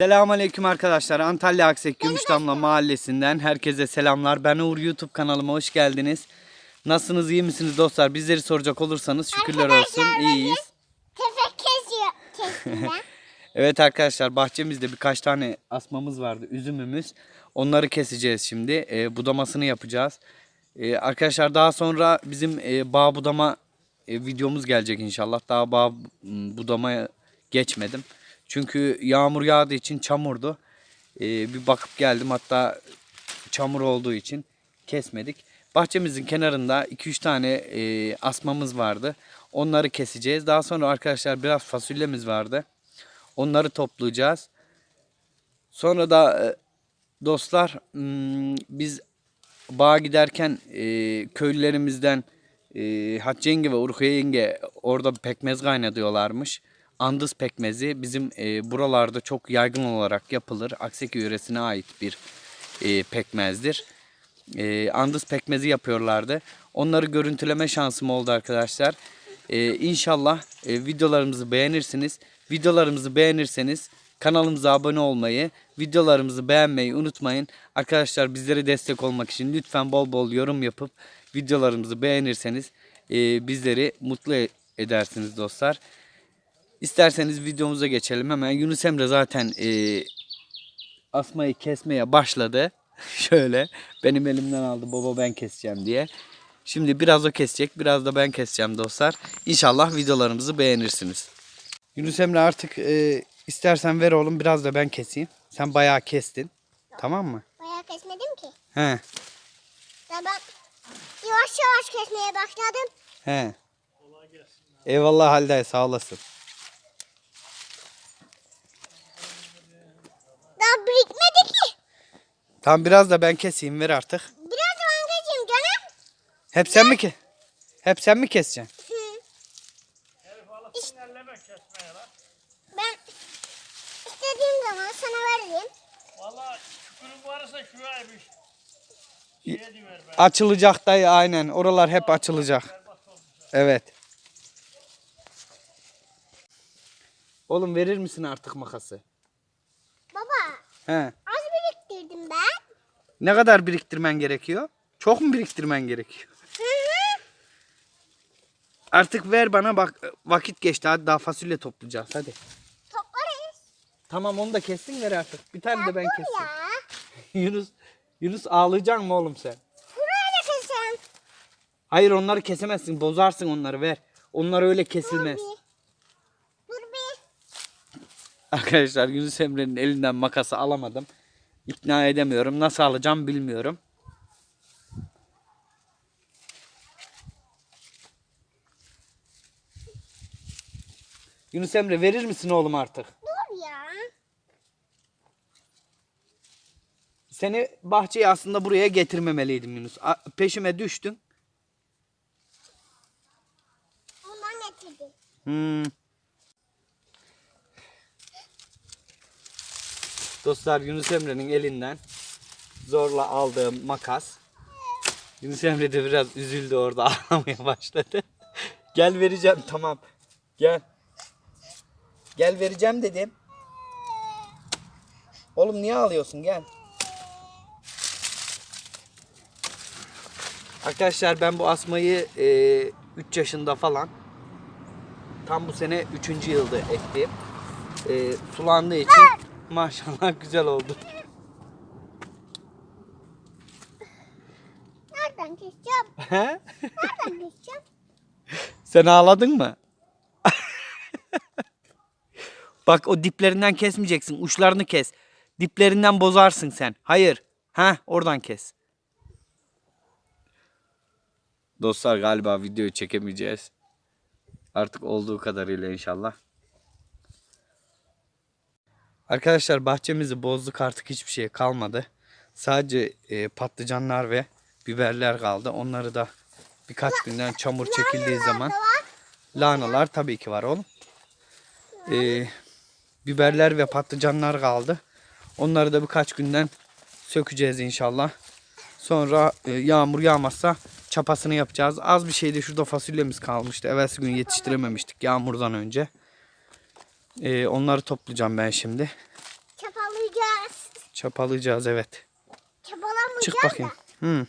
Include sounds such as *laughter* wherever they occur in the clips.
Selamünaleyküm arkadaşlar. Antalya Aksek Gümüşdamla mahallesinden herkese selamlar. Ben Uğur YouTube kanalıma hoş geldiniz. Nasılsınız, iyi misiniz dostlar? Bizleri soracak olursanız şükürler olsun iyiyiz. Tefek kesiyor. *laughs* Evet arkadaşlar bahçemizde birkaç tane asmamız vardı, üzümümüz. Onları keseceğiz şimdi. E, budamasını yapacağız. E, arkadaşlar daha sonra bizim e, bağ budama e, videomuz gelecek inşallah. Daha bağ budamaya geçmedim. Çünkü yağmur yağdığı için çamurdu. E, bir bakıp geldim hatta çamur olduğu için kesmedik. Bahçemizin kenarında 2-3 tane e, asmamız vardı. Onları keseceğiz. Daha sonra arkadaşlar biraz fasulyemiz vardı. Onları toplayacağız. Sonra da e, dostlar hmm, biz bağa giderken e, köylülerimizden e, ve Urkuye yenge orada pekmez kaynatıyorlarmış. Andız pekmezi bizim e, buralarda çok yaygın olarak yapılır. Akseki yöresine ait bir e, pekmezdir. E, andız pekmezi yapıyorlardı. Onları görüntüleme şansım oldu arkadaşlar. E, inşallah e, videolarımızı beğenirsiniz. Videolarımızı beğenirseniz kanalımıza abone olmayı, videolarımızı beğenmeyi unutmayın. Arkadaşlar bizlere destek olmak için lütfen bol bol yorum yapıp videolarımızı beğenirseniz e, bizleri mutlu edersiniz dostlar. İsterseniz videomuza geçelim hemen. Yunus Emre zaten e, asmayı kesmeye başladı. *laughs* Şöyle benim elimden aldı baba ben keseceğim diye. Şimdi biraz o kesecek biraz da ben keseceğim dostlar. İnşallah videolarımızı beğenirsiniz. Yunus Emre artık e, istersen ver oğlum biraz da ben keseyim. Sen bayağı kestin. Tamam mı? Bayağı kesmedim ki. He. Ya ben yavaş yavaş kesmeye başladım. He. Eyvallah Halide sağ olasın. Daha birikmedi ki. Tamam biraz da ben keseyim ver artık. Biraz da ben keseyim canım. Hep sen mi ki? Hep sen mi keseceksin? Hı. Ben istediğim zaman sana veririm. Valla şükürün varsa şuraya bir şey diver be. Açılacak dayı aynen. Oralar hep açılacak. Evet. Oğlum verir misin artık makası? Baba He. az biriktirdim ben. Ne kadar biriktirmen gerekiyor? Çok mu biriktirmen gerekiyor? Hı hı. Artık ver bana bak vakit geçti hadi daha fasulye toplayacağız hadi. Toplarız. Tamam onu da kessin ver artık. Bir tane de ben ya. *laughs* Yunus Yunus ağlayacaksın mı oğlum sen? Buraya da kesem. Hayır onları kesemezsin bozarsın onları ver. Onlar öyle kesilmez. Bir. Arkadaşlar Yunus Emre'nin elinden makası alamadım. İkna edemiyorum. Nasıl alacağım bilmiyorum. Yunus Emre verir misin oğlum artık? Dur ya. Seni bahçeye aslında buraya getirmemeliydim Yunus. Peşime düştün. Ondan getirdim. Hmm. Dostlar Yunus Emre'nin elinden zorla aldığım makas. Yunus Emre de biraz üzüldü orada *laughs* ağlamaya başladı. Gel vereceğim tamam. Gel. Gel vereceğim dedim. Oğlum niye ağlıyorsun gel. Arkadaşlar ben bu asmayı 3 yaşında falan tam bu sene 3. yılda ektim. Ee, sulandığı için maşallah güzel oldu. Nereden keseceğim? He? Nereden keseceğim? Sen ağladın mı? Bak o diplerinden kesmeyeceksin. Uçlarını kes. Diplerinden bozarsın sen. Hayır. Ha oradan kes. Dostlar galiba videoyu çekemeyeceğiz. Artık olduğu kadarıyla inşallah. Arkadaşlar bahçemizi bozduk artık hiçbir şey kalmadı. Sadece e, patlıcanlar ve biberler kaldı. Onları da birkaç günden çamur çekildiği zaman lahanalar tabii ki var oğlum. E, biberler ve patlıcanlar kaldı. Onları da birkaç günden sökeceğiz inşallah. Sonra e, yağmur yağmazsa çapasını yapacağız. Az bir şeyde şurada fasulyemiz kalmıştı. Evvelsi gün yetiştirememiştik yağmurdan önce. E, onları toplayacağım ben şimdi. Çapa Çapalayacağız. Çapalayacağız evet. Çapalamayacağız Çık bakayım. da Hı.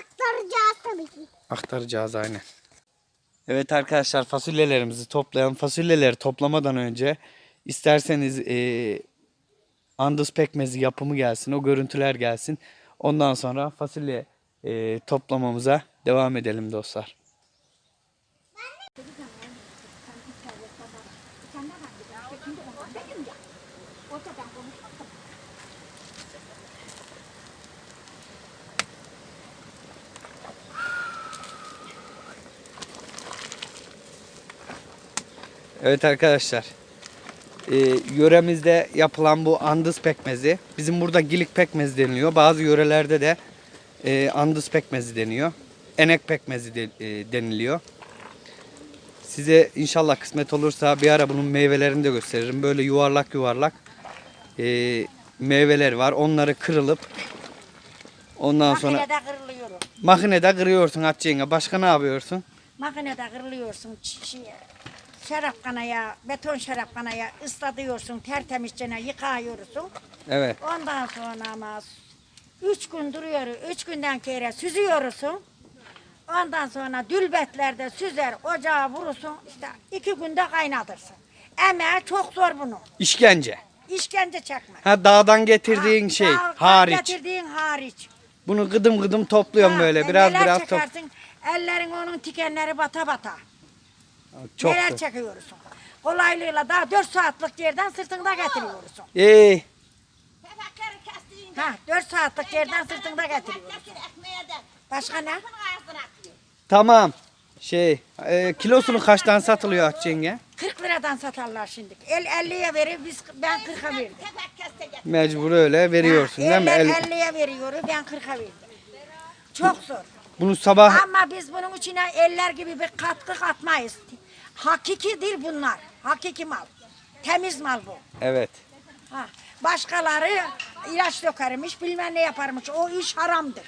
aktaracağız tabii ki. Aktaracağız aynen. Evet arkadaşlar fasulyelerimizi toplayalım. Fasulyeleri toplamadan önce isterseniz e, andız pekmezi yapımı gelsin. O görüntüler gelsin. Ondan sonra fasulye e, toplamamıza devam edelim dostlar. Evet arkadaşlar. e, yöremizde yapılan bu andız pekmezi. Bizim burada gilik pekmezi deniliyor. Bazı yörelerde de e, andız pekmezi deniyor. Enek pekmezi de, e, deniliyor. Size inşallah kısmet olursa bir ara bunun meyvelerini de gösteririm. Böyle yuvarlak yuvarlak e, meyveler var. Onları kırılıp ondan sonra Makinede kırılıyorum. makinede kırıyorsun Hatice Başka ne yapıyorsun? Makinede kırılıyorsun. Ç- Şey, şarapkanaya, beton şarapkanaya ıslatıyorsun. Tertemizce yıkıyorsun. Evet. Ondan sonra ama üç gün duruyor. Üç günden kere süzüyorsun. Ondan sonra dülbetlerde süzer, ocağa vurursun. İşte iki günde kaynatırsın. Emeği çok zor bunu. İşkence. İşkence çekmek. Ha dağdan getirdiğin Ha, şey dağ- hariç. Getirdiğin hariç. Bunu gıdım gıdım topluyorum Ha, böyle e, biraz biraz top. Ellerin onun tikenleri bata bata. Çok. Neler çekiyorsun? Kolaylığıyla daha 4 saatlik yerden sırtında getiriyorsun. İyi. Ha 4 saatlik yerden sırtında getiriyorsun. Başka ne? Tamam. Şey, e, kilosunu kaçtan satılıyor yenge? 40 liradan satarlar şimdi. El 50'ye verir biz ben 40'a verdim. Mecbur öyle veriyorsun Ha, değil mi? El- 50'ye veriyor ben 40'a verdim. Çok zor. bunu sabah Ama biz bunun içine eller gibi bir katkı katmayız. Hakikidir bunlar. Hakiki mal. Temiz mal bu. evet. Ha. Başkaları ilaç dökermiş, bilmem ne yaparmış. O iş haramdır.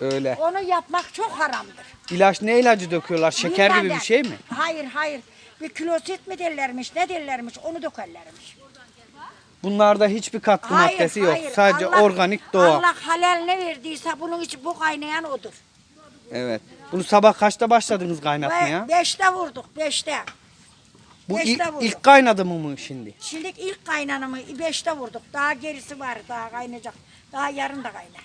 Öyle. Onu yapmak çok haramdır. İlaç ne ilacı döküyorlar? Şeker Bilmem gibi de. bir şey mi? Hayır hayır. Bir kilosit mi derlermiş, ne derlermiş onu dökerlermiş. Bunlarda hiçbir katkı Hayır, maddesi yok. hayır. Sadece Allah- organik doğa. Allah halal ne verdiyse bunun için bu kaynayan odur. Evet. Bunu sabah kaçta başladınız kaynatmaya? Ve beşte vurduk, beşte. Bu beşte ilk, vurduk. ilk kaynadı mı mı şimdi? Şimdi ilk kaynanımı beşte vurduk. Daha gerisi var, daha kaynayacak. Daha yarın da kaynar.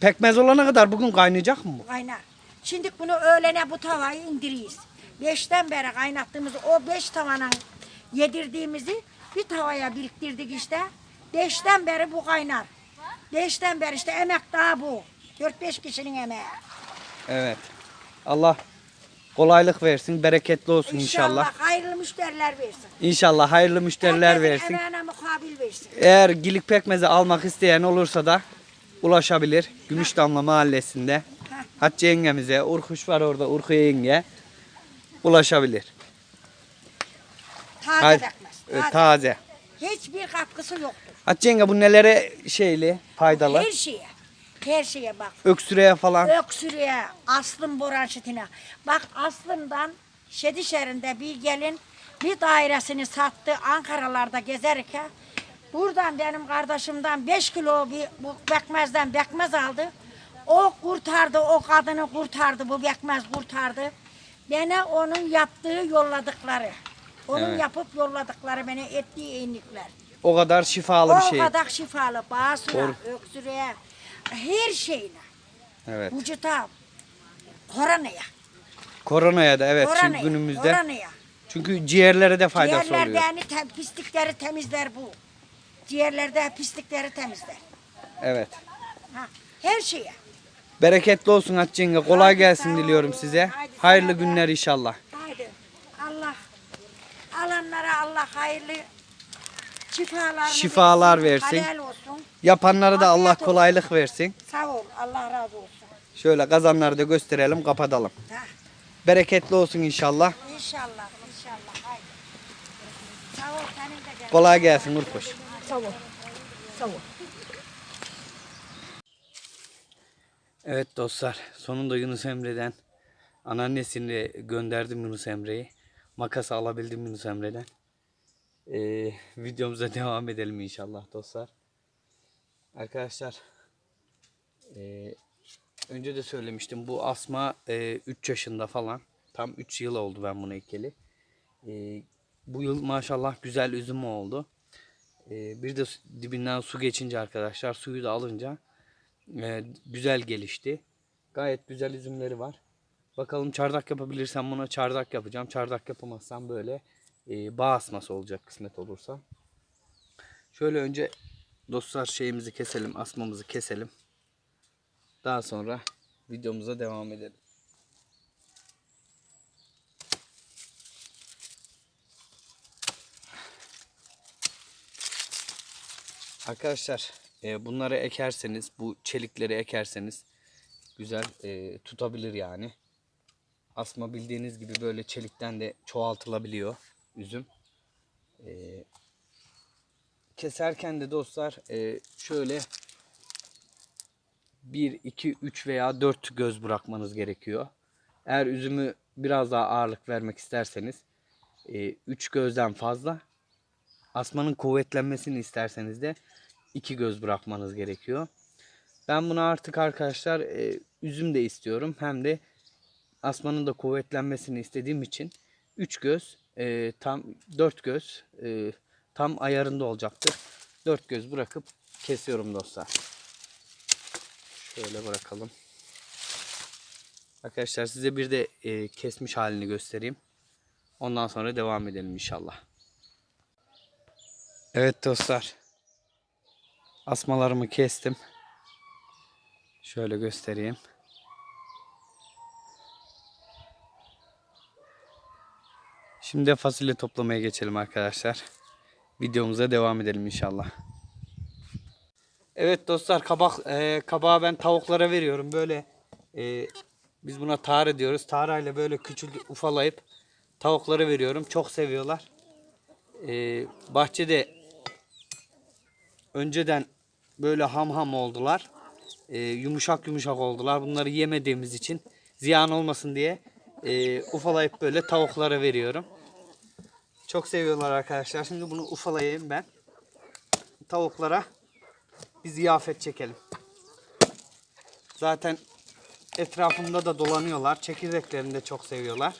Pekmez olana kadar bugün kaynayacak mı bu? Kaynar. Şimdi bunu öğlene bu tavayı indiriyiz. Beşten beri kaynattığımız o beş tavanın yedirdiğimizi bir tavaya biriktirdik işte. Beşten beri bu kaynar. Beşten beri işte emek daha bu. Dört beş kişinin emeği. Evet. Allah kolaylık versin, bereketli olsun inşallah. İnşallah hayırlı müşteriler versin. İnşallah hayırlı müşteriler Herkesin versin. emeğine mukabil versin. Eğer gilik pekmezi almak isteyen olursa da ulaşabilir. Gümüşdamla mahallesinde. Hatice yengemize, Urkuş var orada, Urku yenge ulaşabilir. Taze Hayır, bekmez. e, Taze. taze. Hiçbir katkısı yoktur. Hatice yenge bu nelere şeyli, faydalı? Her şeye. Her şeye bak. Öksürüğe falan. Öksürüğe, aslım bronşitine. Bak aslımdan Şedişehir'inde bir gelin bir dairesini sattı Ankaralarda gezerken. Buradan benim kardeşimden 5 kilo bir bu bekmezden bekmez aldı. O kurtardı, o kadını kurtardı, bu bekmez kurtardı. Bana onun yaptığı yolladıkları. Onun Evet. yapıp yolladıkları bana ettiği iyilikler. O kadar şifalı o bir şey. kadar şifalı, Doğru. öksürüğe, her şeyine. Evet. Vücuta, koronaya. Koronaya da evet koronaya, çünkü günümüzde. Koronaya. Çünkü ciğerlere de faydası oluyor. Ciğerlerde tem, pislikleri temizler bu. Ciğerlerde pislikleri temizler. Evet. Ha, her şeye. Bereketli olsun Hatice. Kolay Hadi gelsin diliyorum size. Hadi Hayırlı günler inşallah. Haydi. Allah alanlara Allah hayırlı şifalar Şifalar versin. Halal olsun. Yapanlara da Allah Afiyet kolaylık versin. Sağ ol. Allah razı olsun. Şöyle kazanları da gösterelim, kapatalım. Ha, Bereketli olsun inşallah. inşallah, inşallah. Haydi. Sağ ol. Senin de gel. Kolay gelsin Urkuş. Sağ ol. Sağ ol. Evet dostlar, sonunda Yunus Emre'den anneannesini gönderdim Yunus Emre'yi. Makası alabildim Yunus Emre'den. Ee, videomuza *laughs* devam edelim inşallah dostlar. Arkadaşlar ee, önce de söylemiştim bu asma 3 yaşında falan. Tam 3 yıl oldu ben bunu ekeli. Ee, bu yıl maşallah güzel üzüm oldu. Ee, bir de dibinden su geçince arkadaşlar suyu da alınca e, güzel gelişti. Gayet güzel üzümleri var. Bakalım çardak yapabilirsem buna çardak yapacağım. Çardak yapamazsam böyle e, bağ asması olacak kısmet olursa. Şöyle önce dostlar şeyimizi keselim, asmamızı keselim. Daha sonra videomuza devam edelim. Arkadaşlar e, bunları ekerseniz, bu çelikleri ekerseniz güzel e, tutabilir yani. Asma bildiğiniz gibi böyle çelikten de çoğaltılabiliyor üzüm. E, keserken de dostlar e, şöyle 1, 2, 3 veya 4 göz bırakmanız gerekiyor. Eğer üzümü biraz daha ağırlık vermek isterseniz 3 gözden fazla asmanın kuvvetlenmesini isterseniz de iki göz bırakmanız gerekiyor. Ben bunu artık arkadaşlar e, üzüm de istiyorum. Hem de asmanın da kuvvetlenmesini istediğim için 3 göz e, tam 4 göz e, tam ayarında olacaktır. 4 göz bırakıp kesiyorum dostlar. Şöyle bırakalım. Arkadaşlar size bir de e, kesmiş halini göstereyim. Ondan sonra devam edelim inşallah. Evet dostlar. Asmalarımı kestim. Şöyle göstereyim. Şimdi fasulye toplamaya geçelim arkadaşlar. Videomuza devam edelim inşallah. Evet dostlar kabak e, kabağı ben tavuklara veriyorum. Böyle e, biz buna tare diyoruz. Tarayla böyle küçük ufalayıp tavuklara veriyorum. Çok seviyorlar. E, bahçede önceden böyle ham ham oldular. E, yumuşak yumuşak oldular. Bunları yemediğimiz için ziyan olmasın diye e, ufalayıp böyle tavuklara veriyorum. Çok seviyorlar arkadaşlar. Şimdi bunu ufalayayım ben. Tavuklara bir ziyafet çekelim. Zaten etrafımda da dolanıyorlar. Çekirdeklerini de çok seviyorlar.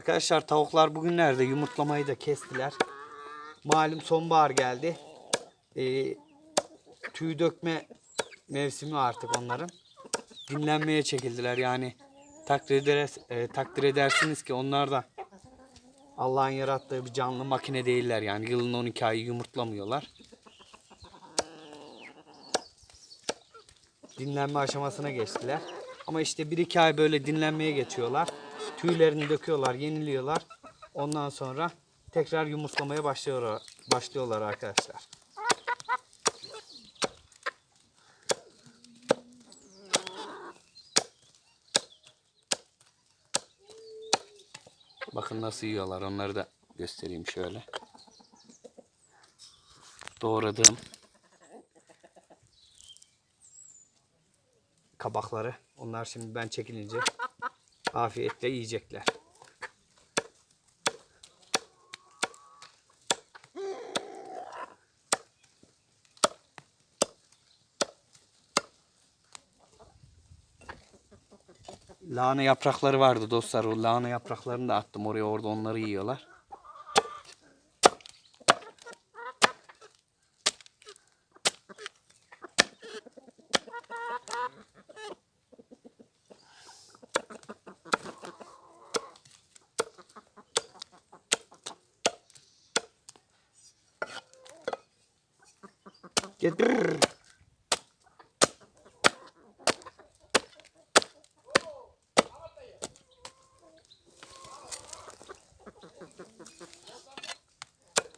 Arkadaşlar tavuklar bugünlerde yumurtlamayı da kestiler. Malum sonbahar geldi. Ee, tüy dökme mevsimi artık onların. Dinlenmeye çekildiler yani. Takdir, ederiz, e, takdir edersiniz ki onlar da Allah'ın yarattığı bir canlı makine değiller yani. Yılın 12 ayı yumurtlamıyorlar. dinlenme aşamasına geçtiler. Ama işte bir iki ay böyle dinlenmeye geçiyorlar. Tüylerini döküyorlar, yeniliyorlar. Ondan sonra tekrar yumurtlamaya başlıyorlar, başlıyorlar arkadaşlar. Bakın nasıl yiyorlar. Onları da göstereyim şöyle. Doğradığım kabakları. Onlar şimdi ben çekilince afiyetle yiyecekler. Lahana yaprakları vardı dostlar. O lahana yapraklarını da attım oraya. Orada onları yiyorlar. Getir.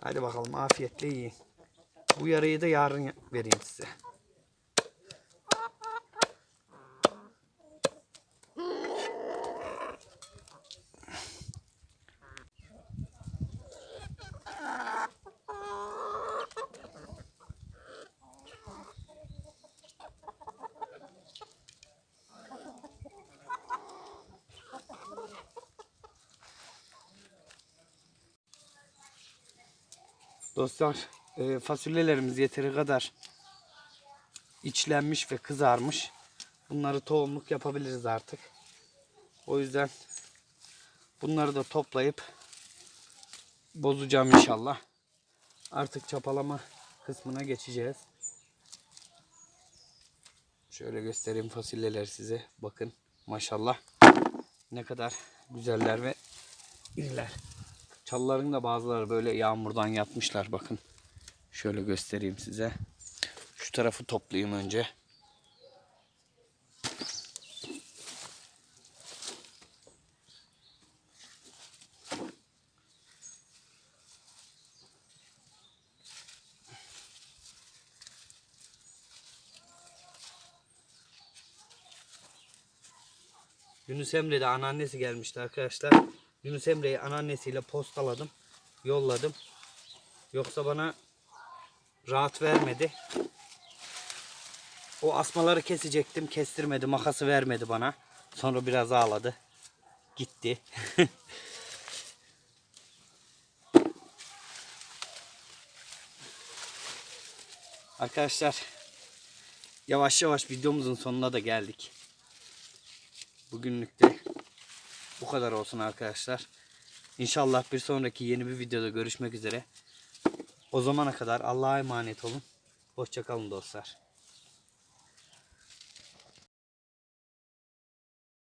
Hadi bakalım afiyetle yiyin. Bu yarayı da yarın ya- vereyim size. Dostlar e, fasulyelerimiz yeteri kadar içlenmiş ve kızarmış. Bunları tohumluk yapabiliriz artık. O yüzden bunları da toplayıp bozacağım inşallah. Artık çapalama kısmına geçeceğiz. Şöyle göstereyim fasulyeler size. Bakın maşallah ne kadar güzeller ve iriler. Çalıların da bazıları böyle yağmurdan yatmışlar bakın. Şöyle göstereyim size. Şu tarafı toplayayım önce. Yunus Emre de anneannesi gelmişti arkadaşlar. Yunus Emre'yi anneannesiyle postaladım. Yolladım. Yoksa bana rahat vermedi. O asmaları kesecektim. Kestirmedi. Makası vermedi bana. Sonra biraz ağladı. Gitti. *laughs* Arkadaşlar yavaş yavaş videomuzun sonuna da geldik. Bugünlük de bu kadar olsun arkadaşlar. İnşallah bir sonraki yeni bir videoda görüşmek üzere. O zamana kadar Allah'a emanet olun. Hoşçakalın dostlar.